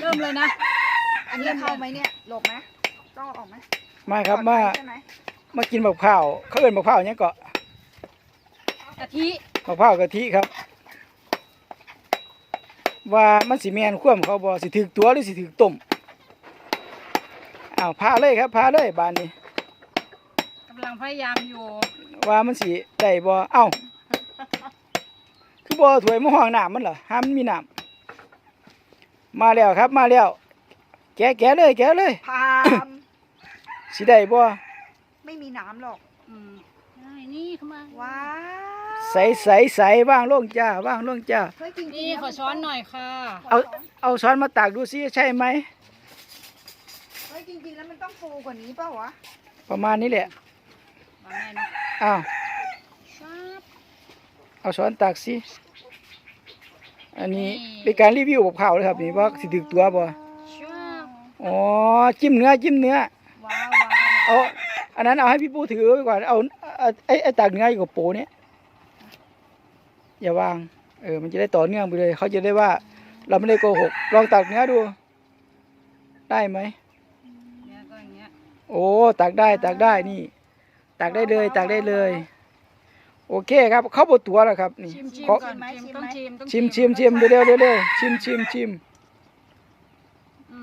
เริ่มเลยนะ อันนี้เข้าไหมเนี่ย หลบไหมต้องเอาออกไหมมาครับปลมาอดภัยใช่ไหมมากินบักพร้าวเขาเอิ้นบักพร้าวหยังเกาะกะทิบักพร้าวกะทิครับ ว่ามันสิแม่นความเขาบ่สิถึกตัวหรือสิถึกต้มอ้าวพาเลยครับพาเลยบานนี้ กำลังพยายามอยู่ว่ามันสิได้บ่เอ้าคือบ่เอาถ้วยมาห้องน้ำมันเหรอห้ามนมีน้ำ มาแล้วครับมาแล้ว แกะแกะเลยแกะเลยพามสิได้บ่ไม่มีน้ำหรอกอืมได้นี่เข้ามาว้าวใสใสใสว่างลงจ้าว่างลงจ้า เฮ้ยจริงๆนี่แล้วขอช้อนหน่อยค่ะ เอา เอาช้อนมาตักดูซิใช่ไหม เฮ้ยจริงๆแล้วมันต้องฟูกว่านี้เปล่าวะประมาณนี้แหละมาแม่นะอ้าวชับเอาช้อนตักสิ อันนี้เป็นการรีวิวกับข้าวเลยครับนี่ว่าสิถึกตัวบ่ชับอ๋อจิ้มเนื้อจิ้มเนื้อว้าวว้าวเอาอันนั้นเอาให้พี่ปูถือไว้ก่อนเอาเอาไอ้ไอ้ตักเนื้ออยู่กับโปเนี่ยอย่าวางเออมันจะได้ต่อเนื่องไปเลย เขาจะได้ว่า เราไม่ได้โกหกลองตักเนื้อดู ได้ไหมเนี่ยก็อย่างเงี้ยโอ้ตักได้ตักได้นี่ ตักได้เลย ตักได้เลย โอเคครับ เข้าบทตัวแล้วครับนี่ชิมชิมขอก่อนชิมต้องชิมต้องชิมชิมชิมเร็วเร็วเร็วชิมชิมชิม